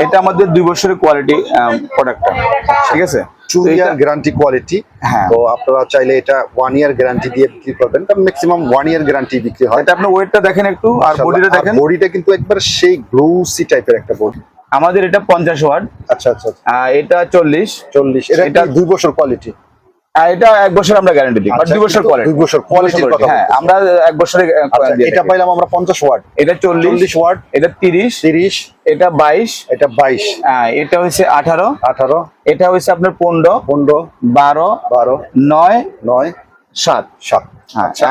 এটা আমাদের দুই বছরের কোয়ালিটি প্রোডাক্টটা ঠিক আছে? টু ইয়ার গ্যারান্টি কোয়ালিটি হ্যাঁ। তো আপনারা চাইলে এটা ওয়ান ইয়ার গ্যারান্টি দিয়ে বিক্রি করবেন। ম্যাক্সিমাম ওয়ান ইয়ার গ্যারান্টি বিক্রি হয়। এটা আপনার ওয়েটটা দেখেন একটু আর বডিটা দেখেন। বডিটা কিন্তু একবার সেই গ্লোসি টাইপের একটা বডি আমাদের এটা পঞ্চাশ ওয়ার্ড আচ্ছা আচ্ছা আচ্ছা। এটা চল্লিশ। চল্লিশ। এটা- দুই বছর কোয়ালিটি আর এটা এক বছর আমরা গ্যারান্টি দিই বাট আচ্ছা, দুই বছর কোয়ালিটি দুই বছর কথা হ্যাঁ আমরা এক বছরে আচ্ছা এটা পাইলাম আমরা ওয়াট। এটা ওয়াট। এটা তিরিশ তিরিশ এটা বাইশ এটা বাইশ। এটা এটা আপনার আচ্ছা।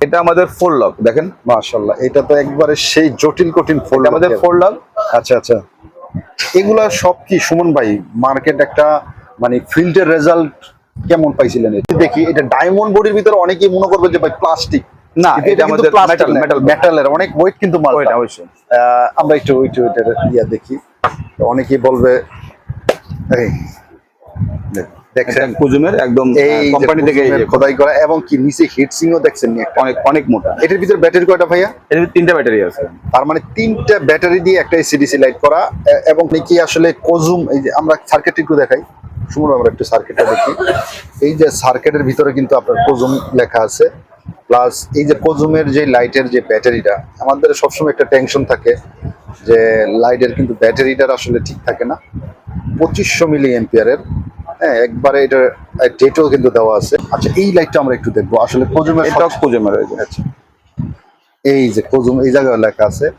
এটা আমাদের ফোর লক দেখেন। এটা তো একবারে সেই জটিল কঠিন এটা আমাদের ফোর লক আচ্ছা আচ্ছা। এগুলা সব কি সুমন ভাই মার্কেট একটা মানে ফিল্ডের রেজাল্ট কেমন পাইছিলেন? দেখি এটা ডায়মন্ড বডির ভিতরে অনেকেই মনে করবে যে ভাই প্লাস্টিক না এটা আমাদের মেটাল মেটাল মেটালের অনেক ওয়েট কিন্তু মাল এটা অবশ্যই। আমরা একটু ইয়া দেখি। অনেকেই বলবে এই দেখ- দেখছেন? কুজুমের একদম এই কোম্পানি থেকে খোদাই করা এবং কি নিচে ও দেখছেন অনেক অনেক মোটা। এটার ভিতরে ব্যাটারি কয়টা ভাইয়া? এর ভিতরে তিনটা ব্যাটারি আছে। তার মানে তিনটা ব্যাটারি দিয়ে একটা এসিডিসি লাইট করা এবং কি আসলে কজুম এই যে আমরা সার্কিট একটু দেখাই। শুনুন আমরা একটু সার্কিটটা দেখি। এই যে সার্কিটের ভিতরে কিন্তু আপনার কজুম লেখা আছে। প্লাস এই যে কজুমের যে লাইটের যে ব্যাটারিটা আমাদের সবসময় একটা টেনশন থাকে যে লাইটের কিন্তু ব্যাটারিটার আসলে ঠিক থাকে না। পঁচিশশো মিলি এম্পিয়ারের হ্যাঁ একবারে এটার ডেটও কিন্তু দেওয়া আছে। আচ্ছা এই লাইটটা আমরা একটু দেখব। আসলে কজুমের এটা কুজুমের আচ্ছা। এই যে কজুম এই জায়গায় লেখা আছে।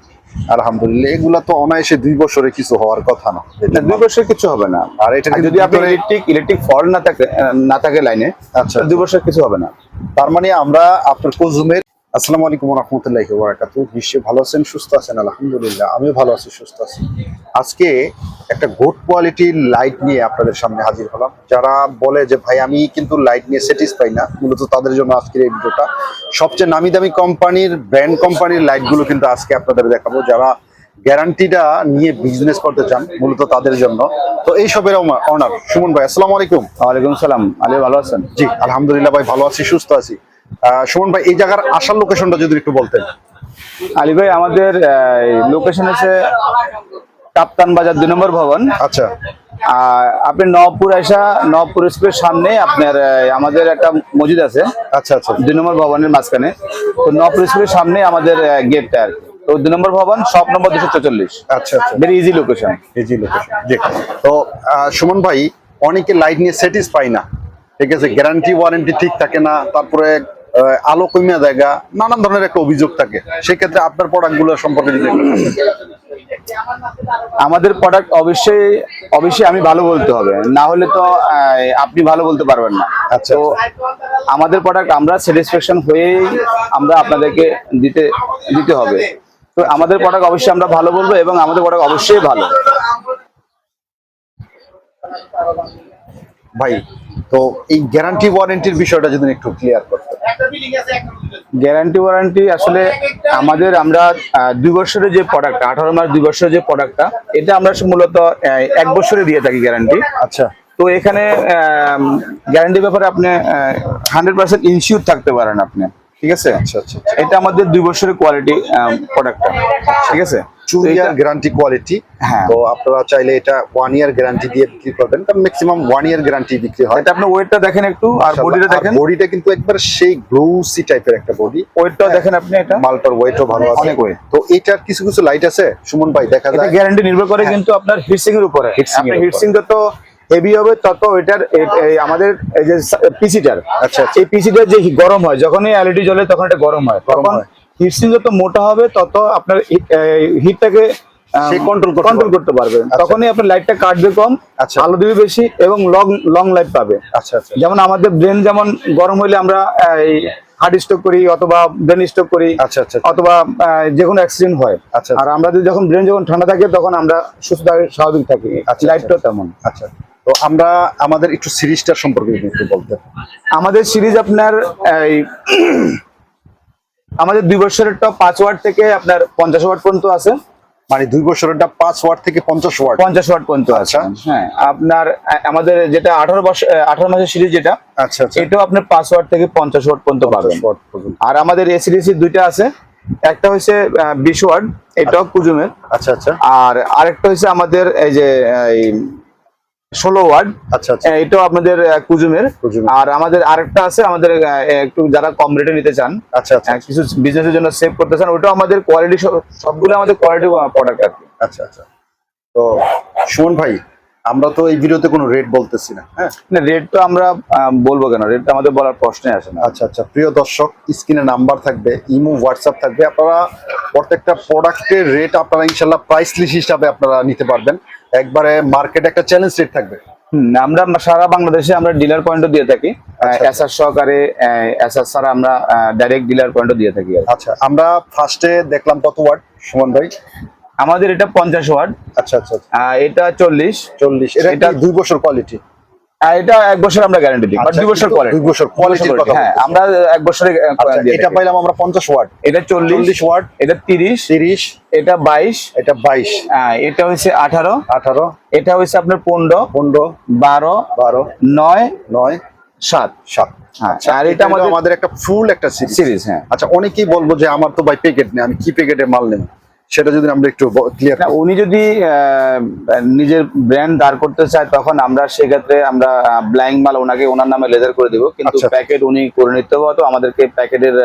আলহামদুলিল্লাহ এগুলা তো অনায়াসে দুই বছরে কিছু হওয়ার কথা না। দুই বছর কিছু হবে না। আর এটা যদি আপনি ভিতরে- ইলেকট্রিক ইলেকট্রিক ফল্ট না থাকে না থাকে লাইনে আচ্ছা। দুই বছর কিছু হবে না। তার মানে আমরা আপনার কজুমের আসসালামু আলাইকুম রহমতুল্লাহ বারাকাতু নিশ্চয়ই ভালো আছেন সুস্থ আছেন? আলহামদুলিল্লাহ আমি ভালো আছি সুস্থ আছি। আজকে একটা গুড কোয়ালিটির লাইট নিয়ে আপনাদের সামনে হাজির হলাম। যারা বলে যে ভাই আমি কিন্তু লাইট নিয়ে স্যাটিসফাই না মূলত তাদের জন্য আজকের এই ভিডিওটা। সবচেয়ে নামি দামি কোম্পানির ব্র্যান্ড কোম্পানির লাইটগুলো কিন্তু আজকে আপনাদের দেখাবো। যারা গ্যারান্টিটা নিয়ে বিজনেস করতে চান মূলত তাদের জন্য। তো এই সবের অনার সুমন ভাই আসসালামু আলাইকুম। ওয়ালাইকুম সালাম। আলী ভালো আছেন? জি আলহামদুলিল্লাহ ভাই ভালো আছি সুস্থ আছি। সুমন ভাই এই জায়গার আসার লোকেশনটা যদি একটু বলতেন। আলী ভাই আমাদের লোকেশন আছে কাপ্তান বাজার দুই নম্বর ভবন। আচ্ছা। আপনি নবপুর আসা নবপুর স্কুলের সামনে আপনার আমাদের একটা মসজিদ আছে। আচ্ছা আচ্ছা। দুই নম্বর ভবনের মাঝখানে। তো নবপুর স্কুলের সামনে আমাদের গেটটা আর তো দুই নম্বর ভবন শপ নম্বর দুশো চল্লিশ আচ্ছা আচ্ছা। Very easy location easy location জি তো সুমন ভাই অনেকে লাইট নিয়ে স্যাটিসফাই না। ঠিক আছে? গ্যারান্টি ওয়ারেন্টি ঠিক থাকে না। তারপরে আলো কমিয়া জায়গা নানান ধরনের একটা অভিযোগ থাকে। সেক্ষেত্রে আপনার প্রোডাক্টগুলো সম্পর্কে যদি আমাদের প্রোডাক্ট অবশ্যই অবশ্যই আমি ভালো বলতে হবে। না হলে তো আপনি ভালো বলতে পারবেন না। আচ্ছা, তো আমাদের প্রোডাক্ট আমরা স্যাটিসফ্যাকশন হয়েই আমরা আপনাদেরকে দিতে দিতে হবে। তো আমাদের প্রোডাক্ট অবশ্যই আমরা ভালো বলব এবং আমাদের প্রোডাক্ট অবশ্যই ভালো। ভাই তো এই গ্যারান্টি ওয়ারেন্টির বিষয়টা যদি একটু ক্লিয়ার করতেন গ্যারান্টি ওয়ারান্টি আসলে আমাদের আমরা দুই বছরের যে প্রোডাক্টটা আঠারো মাস দুই বছরের যে প্রোডাক্টটা এটা আমরা মূলত এক বছরে দিয়ে থাকি গ্যারান্টি আচ্ছা। তো এখানে গ্যারান্টি ব্যাপারে আপনি হান্ড্রেড পার্সেন্ট ইনসিওর থাকতে পারেন আপনি। ঠিক আছে? আচ্ছা আচ্ছা এটা আমাদের দুই বছরের কোয়ালিটি প্রোডাক্টটা ঠিক আছে? টু ইয়ার গ্যারান্টি কোয়ালিটি হ্যাঁ। তো আপনারা চাইলে এটা ওয়ান ইয়ার গ্যারান্টি দিয়ে বিক্রি করবেন। কারণ ম্যাক্সিমাম ওয়ান ইয়ার গ্যারান্টি বিক্রি হয়। এটা আপনি ওয়েটটা দেখেন একটু আর বডিটা দেখেন। বডিটা কিন্তু একবার সেই গ্লোসি টাইপের একটা বডি ওয়েটটাও দেখেন আপনি এটা। মালটার ওয়েটও ভালো আছে। অনেক। তো এটার কিছু কিছু লাইট আছে। সুমন ভাই দেখা এটা যায়। গ্যারান্টি নির্ভর করে কিন্তু আপনার হিটসিং এর উপরে। হিটসিং যত হেভি হবে তত এটার আমাদের এই যে পিসিটার আচ্ছা, আচ্ছা। এই পিসিটার যে গরম হয় যখনই এলইডি জ্বলে তখন এটা গরম হয়। গরম তখন হয়। হিটসিং যত মোটা হবে তত আপনার হিটটাকে কন্ট্রোল করতে পারবে। আচ্ছা। তখনই আপনার লাইটটা কাটবে কম আচ্ছা। আলো দিবে বেশি এবং লং লং লাইট পাবে। আচ্ছা আচ্ছা। যেমন আমাদের ব্রেন যেমন গরম হলে আমরা হার্ড স্ট্রোক করি অথবা ব্রেন স্ট্রোক করি আচ্ছা, আচ্ছা। অথবা যে কোনো অ্যাক্সিডেন্ট হয়। আচ্ছা, আর আমরা যদি যখন ব্রেন যখন ঠান্ডা থাকে তখন আমরা সুস্থ স্বাভাবিক থাকি। আচ্ছা, লাইটটাও তেমন। আচ্ছা। তো আমরা আমাদের একটু সিরিজটার সম্পর্কে একটু বলতেন আমাদের সিরিজ আপনার এই আমাদের দুই বছরের টপ পাঁচ ওয়াট থেকে আপনার পঞ্চাশ ওয়াট পর্যন্ত আছে। মানে দুই বছরেরটা পাঁচ ওয়াট থেকে পঞ্চাশ ওয়াট পঞ্চাশ ওয়াট পর্যন্ত আছে। আচ্ছা। হ্যাঁ আপনার আমাদের যেটা আঠারো বছর আঠারো মাসের সিরিজ যেটা আচ্ছা আচ্ছা। এটাও আপনার পাঁচ ওয়াট থেকে পঞ্চাশ ওয়াট পর্যন্ত পাবেন। আর আমাদের এসিডিসি দুইটা আছে। একটা হচ্ছে বিশ ওয়াট এটাও কুজুমের। আচ্ছা আচ্ছা। আর আরেকটা হচ্ছে আমাদের এই যে এই ষোলো ওয়ার্ড। আচ্ছা আচ্ছা। এটাও আপনাদের কুজুমের। আর আমাদের আরেকটা আছে আমাদের একটু যারা কম রেটে নিতে চান আচ্ছা আচ্ছা। কিছু বিজনেসের জন্য সেভ করতে চান ওটাও আমাদের কোয়ালিটি সবগুলো আমাদের কোয়ালিটি প্রোডাক্ট আর কি। আচ্ছা আচ্ছা। তো সুমন ভাই আমরা তো এই ভিডিওতে কোনো রেট বলতেছি না হ্যাঁ? না রেট তো আমরা বলব কেন? রেট আমাদের বলার প্রশ্নে আসে না। আচ্ছা আচ্ছা। প্রিয় দর্শক স্ক্রিনে নাম্বার থাকবে ইমো হোয়াটসঅ্যাপ থাকবে। আপনারা প্রত্যেকটা প্রোডাক্টের রেট আপনারা ইনশাল্লাহ প্রাইস লিস্ট হিসাবে আপনারা নিতে পারবেন। একবারে মার্কেট একটা চ্যালেঞ্জ রেট থাকবে। আমরা সারা বাংলাদেশে আমরা ডিলার পয়েন্টও দিয়ে থাকি। আচ্ছা। এসআর সহকারে এসআর ছাড়া আমরা ডাইরেক্ট ডিলার পয়েন্টও দিয়ে থাকি আচ্ছা আমরা ফার্স্টে দেখলাম কত ওয়াট সুমন ভাই? আমাদের এটা পঞ্চাশ ওয়াট। আচ্ছা আচ্ছা আচ্ছা। এটা চল্লিশ। চল্লিশ। এটা দুই বছর কোয়ালিটি এটা এক বছর আমরা গ্যারান্টি দিই আচ্ছা, দুই বছর কোয়ালিটি দুই বছর কথা হ্যাঁ আমরা এক বছরে আচ্ছা এটা পাইলাম আমরা ওয়াট। এটা ওয়াট। এটা তিরিশ তিরিশ। এটা বাইশ এটা বাইশ। এটা হচ্ছে আঠারো। আঠারো। এটা আপনার পনেরো পনেরো। বারো বারো। নয় নয়। সাত। সাত। আর এটা আমাদের আমাদের একটা ফুল একটা সিরিজ সিরিজ হ্যাঁ। আচ্ছা অনেকেই বলব যে আমার তো ভাই প্যাকেট নেই আমি কি প্যাকেটে মাল নেব? সেটা যদি আমরা একটু ক্লিয়ার উনি যদি নিজের ব্র্যান্ড দাঁড় করতে চায় তখন আমরা সেক্ষেত্রে আমরা ব্ল্যাঙ্ক মাল ওনাকে ওনার নামে লেজার করে দিব। কিন্তু আচ্ছা। প্যাকেট উনি করে নিতে হবে তো আমাদেরকে প্যাকেটের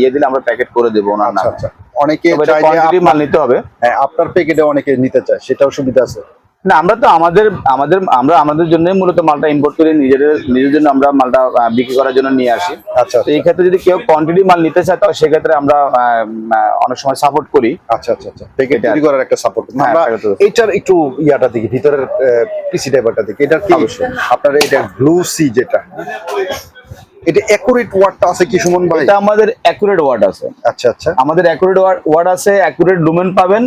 ইয়ে দিলে আমরা প্যাকেট করে দেবো ওনার আচ্ছা নামে। আচ্ছা। অনেকে মাল নিতে হবে। হ্যাঁ, আপনার প্যাকেটে অনেকে নিতে চায় সেটাও সুবিধা আছে। না আমরা তো আমাদের আমাদের আমরা আমাদের জন্যই মূলত মালটা ইম্পোর্ট করে নিজেদের নিজের জন্য আমরা মালটা বিক্রি করার জন্য নিয়ে আসি। আচ্ছা তো এই ক্ষেত্রে যদি কেউ কোয়ান্টিটি মাল নিতে চায় তাহলে সেক্ষেত্রে আমরা অনেক সময় সাপোর্ট করি। আচ্ছা আচ্ছা আচ্ছা। এটা- করার একটা সাপোর্ট হ্যাঁ, আমরা। এইটার একটু ইয়াটা দেখি ভিতরের পিসি টাইপারটা দেখি। এটা কি। আপনার এটা গ্লু সি যেটা এটা অ্যাকুরেট ওয়ার্ডটা আছে কি সুমন ভাই? এটা আমাদের অ্যাকুরেট ওয়ার্ড আছে। আচ্ছা আচ্ছা। আমাদের অ্যাকুরেট ওয়ার্ড আছে অ্যাকুরেট লুমেন পাবেন।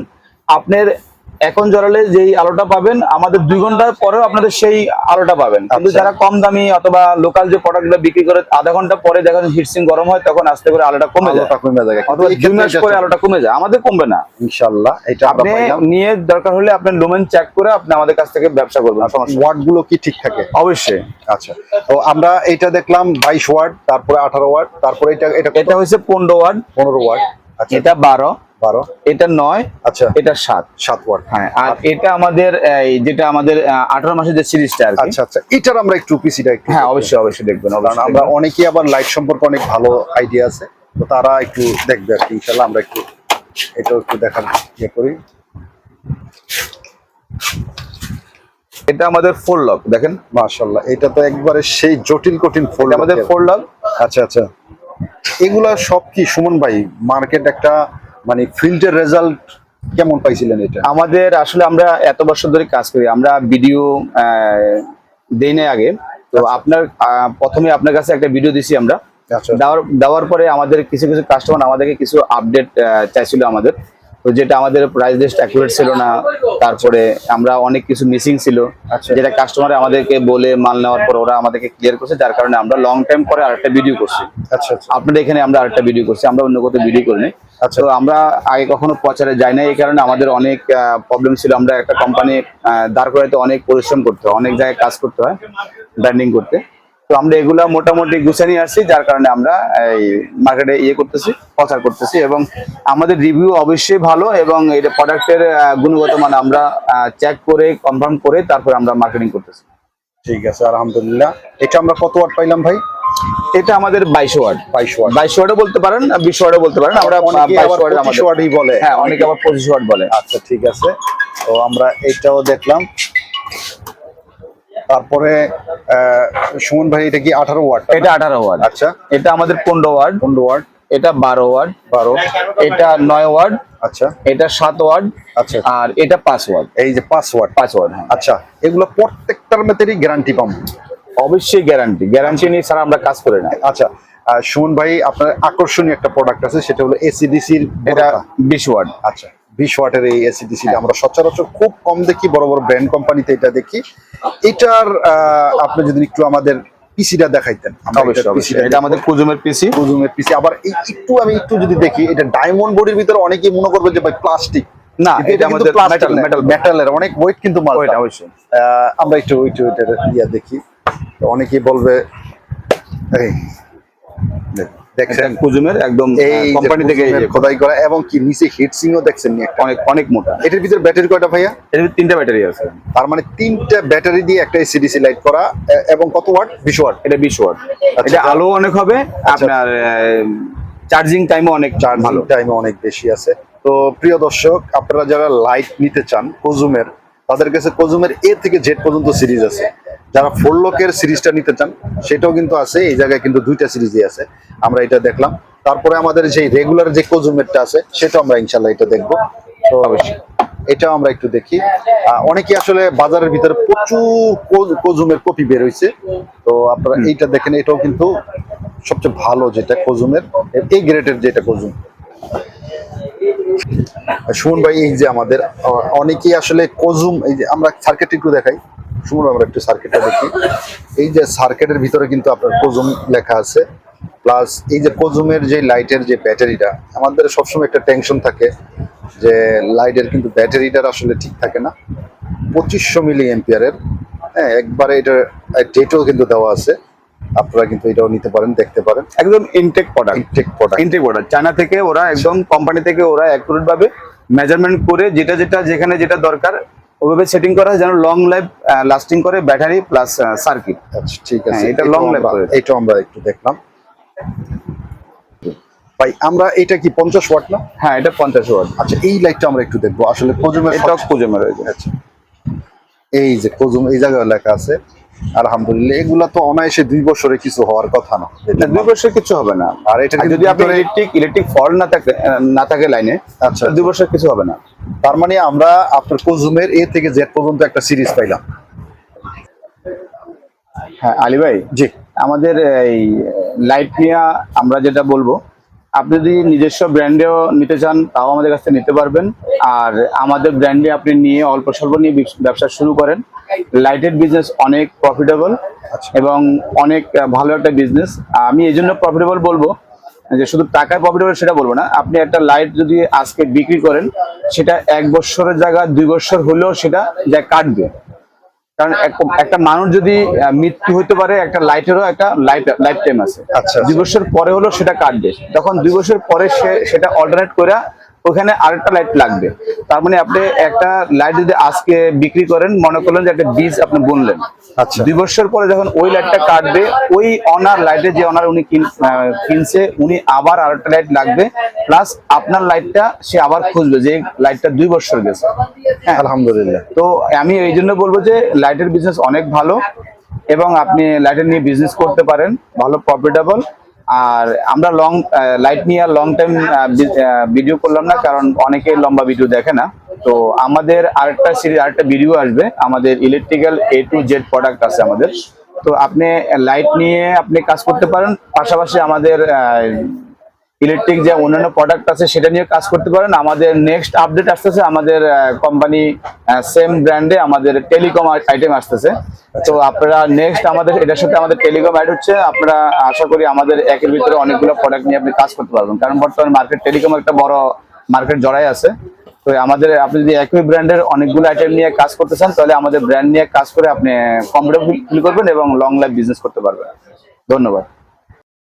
আপনার এখন জ্বালালে যেই আলোটা পাবেন আমাদের দুই ঘণ্টা পরেও আপনাদের সেই আলোটা পাবেন। কিন্তু আচ্ছা। যারা কম দামি অথবা লোকাল যে প্রোডাক্টগুলো বিক্রি করে আধা ঘণ্টা পরে যখন হিটসিং গরম হয় তখন আস্তে করে আলোটা কমে যায়। আলোটা কমে যায়। অথবা দুই মাস পরে আলোটা কমে যায়। আমাদের কমবে না। ইনশাআল্লাহ এটা আপনি নিয়ে দরকার হলে আপনি লুমেন চেক করে আপনি আমাদের কাছ থেকে ব্যবসা করবেন সমস্যা। ওয়ার্ডগুলো কি ঠিক থাকে? অবশ্যই। আচ্ছা তো আমরা এটা দেখলাম বাইশ ওয়ার্ড তারপরে আঠারো ওয়ার্ড তারপরে এটা এটা এটা হচ্ছে পনেরো ওয়ার্ড পনেরো ওয়ার্ড আচ্ছা এটা বারো। বারো। এটা নয়। আচ্ছা। এটা সাত। সাত ওয়ার্ড। হ্যাঁ আর এটা আমাদের এই যেটা আমাদের আঠারো মাসের যে সিরিজটা আর আচ্ছা আচ্ছা। এটার আমরা একটু পিসিটা একটু হ্যাঁ অবশ্যই অবশ্যই দেখবেন কারণ আমরা অনেকেই আবার লাইট সম্পর্কে অনেক ভালো আইডিয়া আছে। তো তারা একটু দেখবে আর কি ইনশাল্লাহ আমরা একটু এটাও একটু দেখার ইয়ে করি। এটা আমাদের ফোর লক দেখেন। মাশাল্লাহ এটা তো একবারে সেই জটিল কঠিন এটা আমাদের ফোর লক আচ্ছা আচ্ছা। এগুলা সব কি? সুমন ভাই মার্কেট একটা মানে ফিল্ডের রেজাল্ট কেমন পাইছিলেন এটা? আমাদের আসলে আমরা এত বছর ধরে কাজ করি আমরা ভিডিও দেই না আগে। তো আপনার প্রথমে আপনার কাছে একটা ভিডিও দিছি আমরা। আচ্ছা। দেওয়ার পরে আমাদের কিছু কিছু কাস্টমার আমাদেরকে কিছু আপডেট চাইছিল আমাদের। তো যেটা আমাদের প্রাইস লিস্ট অ্যাকুরেট ছিল না তারপরে আমরা অনেক কিছু মিসিং ছিল। আচ্ছা। যেটা কাস্টমার আমাদেরকে বলে মাল নেওয়ার পর ওরা আমাদেরকে ক্লিয়ার করছে যার কারণে আমরা লং টাইম পরে আরেকটা ভিডিও করছি। আচ্ছা আচ্ছা। আপনাদের এখানে আমরা আরেকটা ভিডিও করছি আমরা অন্য কোথাও ভিডিও করিনি। আচ্ছা। তো আমরা আগে কখনো প্রচারে যাই না এই কারণে আমাদের অনেক প্রবলেম ছিল। আমরা একটা কোম্পানি দাঁড় করাইতে অনেক পরিশ্রম করতে হয় অনেক জায়গায় কাজ করতে হয় ব্র্যান্ডিং করতে। তো আমরা এগুলা মোটামুটি গুছিয়ে নিয়ে আসছি যার কারণে আমরা এই মার্কেটে ইয়ে করতেছি প্রচার করতেছি এবং আমাদের রিভিউ অবশ্যই ভালো এবং এটা প্রোডাক্টের গুণগত মান আমরা চেক করে কনফার্ম করে তারপর আমরা মার্কেটিং করতেছি। ঠিক আছে আলহামদুলিল্লাহ। এটা আমরা কত ওয়াট পাইলাম ভাই? এটা আমাদের বাইশ ওয়ার্ড বাইশ ওয়াট বাইশ ওয়ার্ডও বলতে পারেন বিশ ওয়ার্ডও বলতে পারেন। আমরা বাইশ আবার ওয়ার্ড আমাদের ওয়াটই বলে। হ্যাঁ অনেকে আবার পঁচিশ ওয়াট বলে। আচ্ছা ঠিক আছে। তো আমরা এইটাও দেখলাম। তারপরে সুমন ভাই এটা কি আঠারো ওয়াট এটা আঠারো ওয়ার্ড। আচ্ছা। এটা আমাদের পনেরো ওয়ার্ড। পনেরো ওয়াট এটা বারো ওয়ার্ড। বারো। এটা নয় ওয়ার্ড। আচ্ছা। এটা সাত ওয়ার্ড। আচ্ছা। আর এটা পাঁচ ওয়ার্ড। এই যে পাঁচ ওয়ার্ড। পাঁচ ওয়ার্ড হ্যাঁ। আচ্ছা এগুলো প্রত্যেকটার মেতেরই গ্যারান্টি পাবো? অবশ্যই গ্যারান্টি গ্যারান্টি নিয়ে ছাড়া আমরা কাজ করি না। আচ্ছা সুমন ভাই আপনার আকর্ষণীয় একটা প্রোডাক্ট আছে সেটা হলো এসিডিসির এটা বিশ ওয়ার্ড। আচ্ছা। বিশ ওয়াটের এই এসিডিসি আমরা সচরাচর খুব কম দেখি বড় বড় ব্র্যান্ড কোম্পানিতে এটা দেখি। এটার আপনি যদি একটু আমাদের পিসিটা দেখাইতেন এটা আমাদের কুজুমের পিসি কুজুমের পিসি আবার এই একটু আমি একটু যদি দেখি এটা ডায়মন্ড বডির ভিতরে অনেকেই মনে করবে যে ভাই প্লাস্টিক না এটা আমাদের মেটাল মেটাল মেটালের অনেক ওয়েট কিন্তু মাল ওইটা অবশ্যই। আমরা একটু একটু এটা ইয়া দেখি। অনেকেই বলবে এই দেখছেন? কুজুমের একদম কোম্পানি থেকে খোদাই করা এবং কি নিচে সিংও দেখছেন অনেক অনেক মোটা। এটার ভিতরে ব্যাটারি কয়টা ভাইয়া? এর ভিতরে তিনটা ব্যাটারি আছে। তার মানে তিনটা ব্যাটারি দিয়ে একটা এসিডিসি লাইট করা এবং কত ওয়াট বিশ ওয়াট এটা বিশ ওয়াট আচ্ছা। এটা আলো অনেক হবে আপনার চার্জিং টাইমও অনেক চার্জিং ভালো। টাইম অনেক বেশি আছে। তো প্রিয় দর্শক আপনারা যারা লাইট নিতে চান কোজুমের তাদের কাছে কোজুমের এ থেকে জেড পর্যন্ত সিরিজ আছে। যারা ফোর লোকের সিরিজটা নিতে চান সেটাও কিন্তু আছে এই জায়গায় কিন্তু দুইটা সিরিজই আছে। আমরা এটা দেখলাম। তারপরে আমাদের যে রেগুলার যে কোজুমেরটা আছে সেটা আমরা ইনশাল্লাহ এটা দেখব। তো অবশ্যই। এটাও আমরা একটু দেখি। অনেকে আসলে বাজারের ভিতরে প্রচুর কোজ- কোজুমের কপি বের হয়েছে তো আপনারা এইটা দেখেন এটাও কিন্তু সবচেয়ে ভালো যেটা কোজুমের এই গ্রেটের যেটা কোজুম সুমন ভাই এই যে আমাদের অনেকেই আসলে কোজুম এই যে আমরা সার্কিট একটু দেখাই। ভাই, আমরা একটু সার্কিটটা দেখি। এই যে সার্কিটের ভিতরে কিন্তু আপনার কোজুম লেখা আছে। প্লাস এই যে কোজুমের যে লাইটের যে ব্যাটারিটা আমাদের সবসময় একটা টেনশন থাকে যে লাইটের কিন্তু ব্যাটারিটার আসলে ঠিক থাকে না। পঁচিশশো মিলি এম্পিয়ারের হ্যাঁ একবারে এটার ডেটও কিন্তু দেওয়া আছে। আপনারা কিন্তু এটাও নিতে পারেন দেখতে পারেন। একদম intact product intact product intact product China থেকে ওরা একদম কোম্পানি থেকে ওরা অ্যাকুরেট ভাবে মেজারমেন্ট করে যেটা যেটা যেখানে যেটা দরকার ওইভাবে সেটিং করা যেন লং লাইফ লাস্টিং করে ব্যাটারি প্লাস সার্কিট আচ্ছা ঠিক আছে। হ্যাঁ, এটা লং লাইফ এটা আমরা- আমরা একটু দেখলাম। ভাই আমরা এটা কি পঞ্চাশ ওয়াট না? হ্যাঁ এটা পঞ্চাশ ওয়াট আচ্ছা এই লাইটটা আমরা একটু দেখব। আসলে কোজুমের এটা কোজুমের রয়েছে। আচ্ছা। এই যে কোজুম এই জায়গায় লেখা আছে আলহামদুলিল্লাহ এগুলা তো অনায়াসে দুই বছরে কিছু হওয়ার কথা না। না, দুই বছর কিছু হবে না। আর এটা যদি আপনার ইলেকট্রিক ইলেকট্রিক ফল্ট না থাকে না থাকে লাইনে আচ্ছা। দুই বছর কিছু হবে না। তার মানে আমরা আপনার কোজুমের এ থেকে জেড পর্যন্ত একটা সিরিজ পাইলাম। হ্যাঁ আলী ভাই জি। আমাদের এই লাইট নিয়ে আমরা যেটা বলব আপনি যদি নিজস্ব ব্র্যান্ডেও নিতে চান তাও আমাদের কাছ থেকে নিতে পারবেন। আর আমাদের ব্র্যান্ডে আপনি নিয়ে অল্প স্বল্প নিয়ে ব্যবসা শুরু করেন। লাইটের বিজনেস অনেক প্রফিটেবল আচ্ছা। এবং অনেক ভালো একটা বিজনেস আমি এই জন্য প্রফিটেবল বলব যে শুধু টাকায় প্রফিটেবল সেটা বলব না। আপনি একটা লাইট যদি আজকে বিক্রি করেন সেটা এক বছরের জায়গায় দুই বছর হলেও সেটা যা কাটবে। কারণ এক- একটা মানুষ যদি মৃত্যু হতে পারে একটা লাইটেরও একটা লাইফ লাইফ টাইম আছে। আচ্ছা। দুই বছর পরে হলো সেটা কাটবে। তখন দুই বছর পরে সে সেটা অল্টারনেট করে ওখানে আরেকটা লাইট লাগবে। তার মানে আপনি একটা লাইট যদি আজকে বিক্রি করেন মনে করলেন যে একটা বীজ আপনি বুনলেন। আচ্ছা। দুই বছর পরে যখন ওই লাইটটা কাটবে ওই অনার লাইটে যে অনার উনি কিন- কিনছে উনি আবার আরেকটা লাইট লাগবে। প্লাস আপনার লাইটটা সে আবার খুঁজবে যে লাইটটা দুই বছর গেছে। হ্যাঁ। আলহামদুলিল্লাহ। তো আমি এই জন্য বলব যে লাইটের বিজনেস অনেক ভালো এবং আপনি লাইটের নিয়ে বিজনেস করতে পারেন ভালো প্রফিটেবল আর আমরা লং লাইট নিয়ে লং টাইম ভিডিও করলাম না, কারণ অনেকে লম্বা ভিডিও দেখে না। তো আমাদের আরেকটা সিরিজ আরেকটা ভিডিও আসবে। আমাদের electrical A to Z product আছে আমাদের। তো আপনি লাইট নিয়ে আপনি কাজ করতে পারেন। পাশাপাশি আমাদের ইলেকট্রিক যে অন্যান্য প্রোডাক্ট আছে, সেটা নিয়ে কাজ করতে পারেন। আমাদের নেক্সট আপডেট আসতেছে আমাদের কোম্পানি সেম ব্র্যান্ডে আমাদের টেলিকম আইটেম আসতেছে। তো আপনারা নেক্সট আমাদের, এটার সাথে আমাদের টেলিকম অ্যাড হচ্ছে। আপনারা আশা করি আমাদের একের ভিতরে অনেকগুলো প্রোডাক্ট নিয়ে আপনি কাজ করতে পারবেন। কারণ বর্তমানে মার্কেট টেলিকম একটা বড় মার্কেট জড়াই আছে। তো আমাদের, আপনি যদি একই ব্র্যান্ডের অনেকগুলো আইটেম নিয়ে কাজ করতে চান, তাহলে আমাদের ব্র্যান্ড নিয়ে কাজ করে আপনি কমফোর্টেবল ফিল করবেন এবং লং লাইফ বিজনেস করতে পারবেন। ধন্যবাদ।